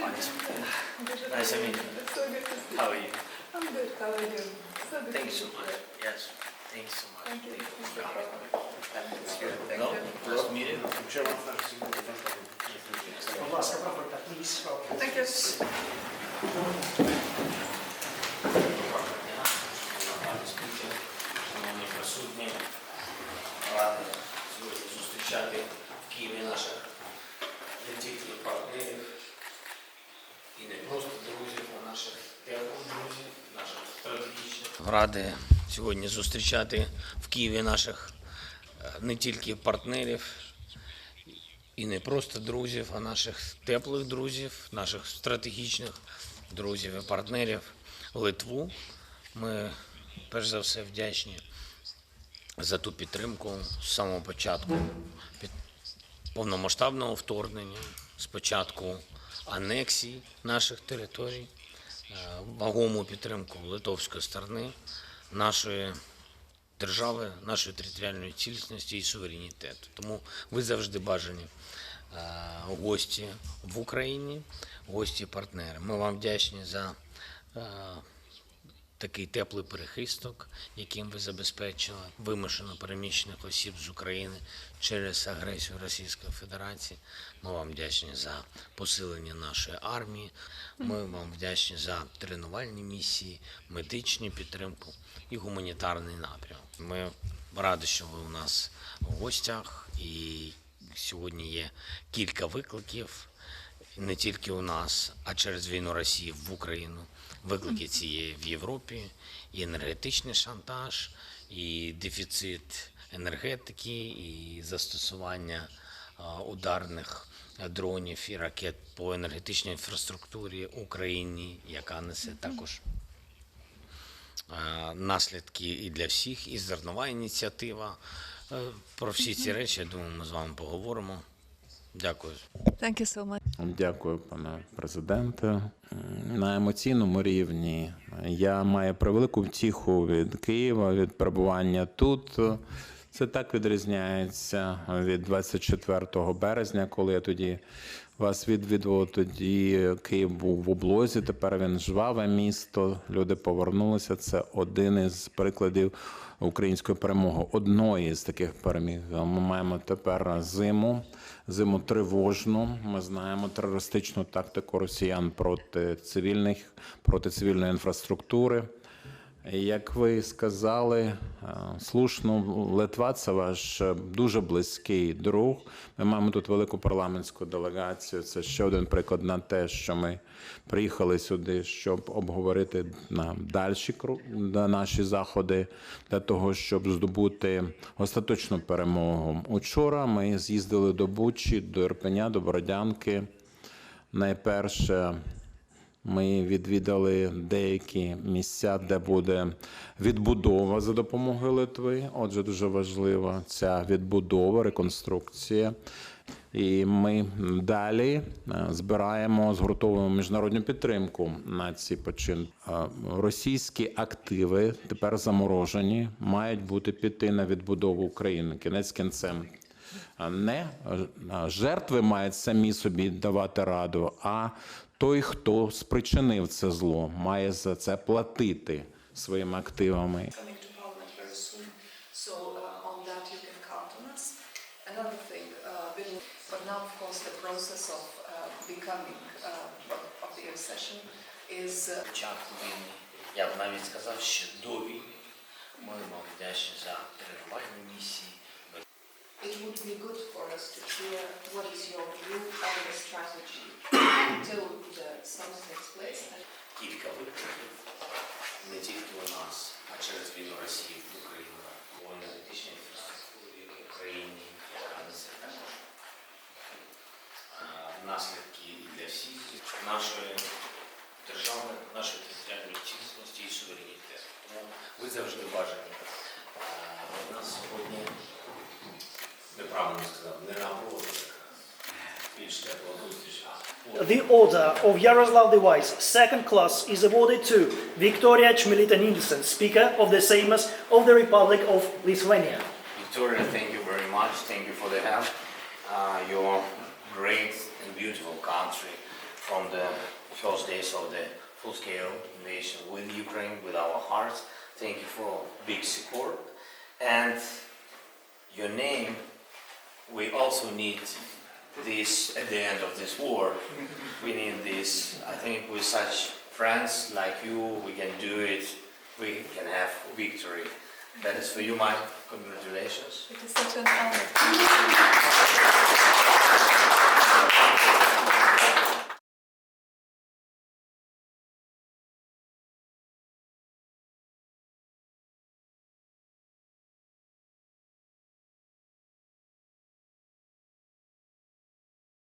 Nice to meet you. So good to see How are you? I'm good. How are you? So good Thank to you so see much. Yes, thank you so much. Thank you. Thank Thank you. you. Thank No, you. nice to meet you. Будь ласка, проходьте. Please, welcome. Thank you. Шановні присутні, радий сьогодні зустрічати в Києві наших Наших друзів, наших стратегічних. Радий сьогодні зустрічати в Києві наших е, не тільки партнерів, і не просто друзів, а наших теплих друзів, наших стратегічних друзів і партнерів Литву. Ми перш за все вдячні за ту підтримку з самого початку під повномасштабного вторгнення, спочатку анексії наших територій, вагому підтримку литовської сторони, нашої держави, нашої територіальної цілісності і суверенітету. Тому ви завжди бажані е, гості в Україні, гості партнери. Ми вам вдячні за е, такий теплий перехисток, яким ви забезпечили вимушено переміщених осіб з України через агресію Російської Федерації. Ми вам вдячні за посилення нашої армії. Ми вам вдячні за тренувальні місії, медичну підтримку і гуманітарний напрямок. Ми раді, що ви у нас в гостях, і сьогодні є кілька викликів не тільки у нас, а через війну Росії в Україну. Виклики ці є в Європі, і енергетичний шантаж, і дефіцит енергетики, і застосування ударних дронів і ракет по енергетичній інфраструктурі Україні, яка несе також наслідки і для всіх, і зернова ініціатива. Е, Про всі ці речі, я думаю, ми з вами поговоримо. Дякую. Thank you so much. Дякую, пане президенте. На емоційному рівні я маю превелику втіху від Києва, від перебування тут. Це так відрізняється від 24 березня, коли я тоді вас відвідував. Тоді Київ був в облозі. Тепер він жваве місто. Люди повернулися. Це один із прикладів української перемоги. Одної з таких переміг. Ми маємо тепер зиму, зиму тривожну. Ми знаємо терористичну тактику росіян проти цивільних, проти цивільної інфраструктури. Як ви сказали, слушно, Литва це ваш е, дуже близький друг. Ми маємо тут велику парламентську делегацію. Це ще один приклад на те, що ми приїхали сюди, щоб обговорити на дальші на наші заходи для того, щоб здобути остаточну перемогу. Учора ми з'їздили до Бучі, до Ірпеня, до Бородянки. Найперше ми відвідали деякі місця, де буде відбудова за допомогою Литви. Отже, дуже важлива ця відбудова, реконструкція. І ми далі е, збираємо, згуртовуємо міжнародну підтримку на ці починки. Е, Російські активи тепер заморожені, мають бути піти на відбудову України. Кінець кінцем не жертви мають самі собі давати раду, а той, хто спричинив це зло, має за це платити своїми активами. Я б навіть сказав, що до війни ми вам вдячні за тренувальні місії. It would be good for us to hear what is your view on the strategy until the summit takes place. Кілька викликів не тільки у нас, а через війну Росії в Україну, по енергетичній інфраструктурі в Україні, яка наслідки для всіх нашої держави, нашої територіальної цілісності і суверенітету. Тому ви завжди бажані. У нас сьогодні неправильно сказав, не напроти, більш тепла зустріч, а The Order of Yaroslav the Wise, second class, is awarded to Victoria Chmielita Nielsen, Speaker of the Seimas of the Republic of Lithuania. Victoria, thank you very much. Thank you for the help. Uh, your great and beautiful country from the first days of the full-scale invasion with Ukraine, with our hearts. Thank you for big support. And your name, we also need this at the end of this war. We need this. I think with such friends like you, we can do it. We can have victory. That is for you, Mike. Congratulations. It is such an honor.